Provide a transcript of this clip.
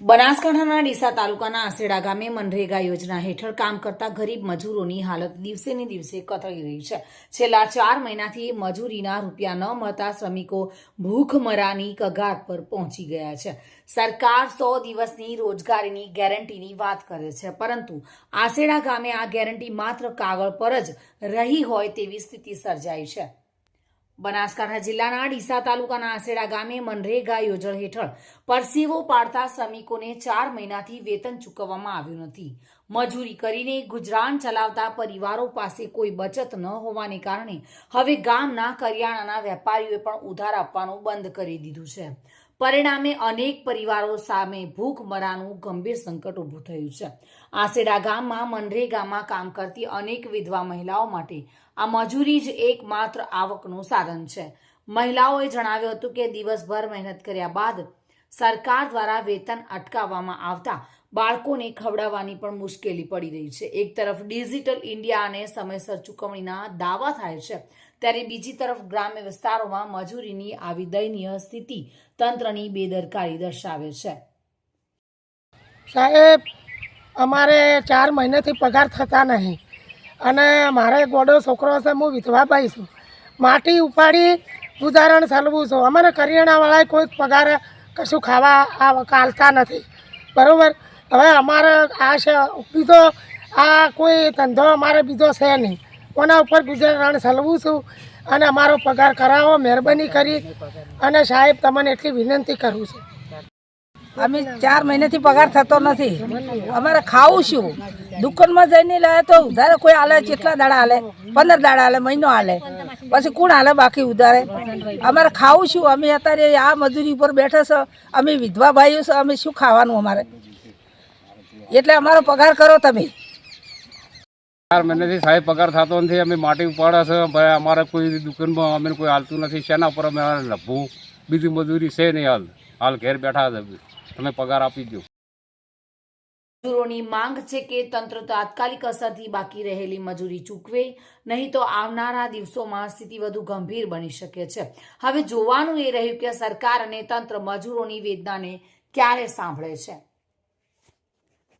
બનાસકાંઠાના ડીસા તાલુકાના આસેડા ગામે મનરેગા યોજના હેઠળ કામ કરતા ગરીબ મજૂરોની હાલત દિવસે ને દિવસે કથળી રહી છે. છેલ્લા ચાર મહિનાથી મજૂરીના રૂપિયા ન મળતા શ્રમિકો ભૂખમરાની કગાર પર પહોંચી ગયા છે. સરકાર સો દિવસની રોજગારીની ગેરંટીની વાત કરે છે, પરંતુ આસેડા ગામે આ ગેરંટી માત્ર કાગળ પર જ રહી હોય તેવી સ્થિતિ સર્જાઈ છે. બનાસકાંઠા જિલ્લાના ડીસા તાલુકાના આસેડા ગામે મનરેગા યોજના હેઠળ પરસેવો પાડતા શ્રમિકોને ચાર મહિનાથી વેતન ચૂકવવામાં આવ્યું નથી. મજૂરી કરીને ગુજરાન ચલાવતા પરિવારો પાસે કોઈ બચત ન હોવાને કારણે હવે ગામના કરિયાણાના વેપારીઓએ પણ ઉધાર આપવાનું બંધ કરી દીધું છે. પરિણામે અનેક પરિવારો સામે ભૂખમરાનું ગંભીર સંકટ ઊભું થયું છે. આસેડા ગામમાં મનરેગામાં કામ કરતી અનેક વિધવા મહિલાઓ માટે આ મજૂરી જ એકમાત્ર આવકનું સાધન છે. મહિલાઓએ જણાવ્યું હતું કે દિવસભર મહેનત કર્યા બાદ સરકાર દ્વારા વેતન અટકાવવામાં આવતા બાળકોને ખવડાવવાની પણ મુશ્કેલી પડી રહી છે. એક તરફ ડિજિટલ ઇન્ડિયા અને સમયસર ચૂકવણીના દાવા થાય છે, ત્યારે બીજી તરફ ગ્રામ્ય વિસ્તારોમાં મજૂરીની આવી દયનીય સ્થિતિ તંત્રની બેદરકારી દર્શાવે છે. સાહેબ, અમારે ચાર મહિનાથી પગાર થતા નહીં અને મારે ગોડો છોકરો છે હું વિધવાભાઈ છું. માટી ઉપાડી ગુજારણ સલવું છું. અમારે કરિયાણાવાળાએ કોઈ પગાર કશું ખાવા કાલતા નથી. બરાબર? હવે અમારે આ છે, બીજો આ કોઈ ધંધો અમારે બીજો છે નહીં. કોના ઉપર ગુજરાત સલવું છું અને અમારો પગાર કરાવો, મહેરબાની કરી અને સાહેબ, તમને એટલી વિનંતી કરું છું. અમે ચાર મહિનાથી પગાર થતો નથી. અમારે ખાવું શું? દુકાનમાં જઈને લે તો ઉધારે કોઈ હાલે કેટલા દાડા હાલે પંદર દાડા હાલે મહિનો હાલે પછી કોણ હાલે બાકી ઉધારે? અમારે ખાવું શું? અમે અત્યારે આ મજૂરી ઉપર બેઠા છો. અમે વિધવા ભાઈઓ છો. અમે શું ખાવાનું અમારે? એટલે અમારો પગાર કરો તમે. ચાર મહિનાથી સાહેબ પગાર થતો નથી અમે માટી ઉપાડે છે ભાઈ અમારે કોઈ દુકાનમાં અમે કોઈ હાલતું નથી શેના પર અમે લભવું બીજી મજૂરી છે નહીં હાલ. હાલ ઘેર બેઠા છે તમે પગાર આપી દો મજૂરોની માંગ છે કે તંત્ર તાત્કાલિક અસરથી બાકી રહેલી મજૂરી ચૂકવે નહીં તો આવનારા દિવસોમાં સ્થિતિ વધુ ગંભીર બની શકે છે. હવે જોવાનું એ રહ્યું કે સરકાર અને તંત્ર મજૂરોની વેદનાને ક્યારે સાંભળે છે.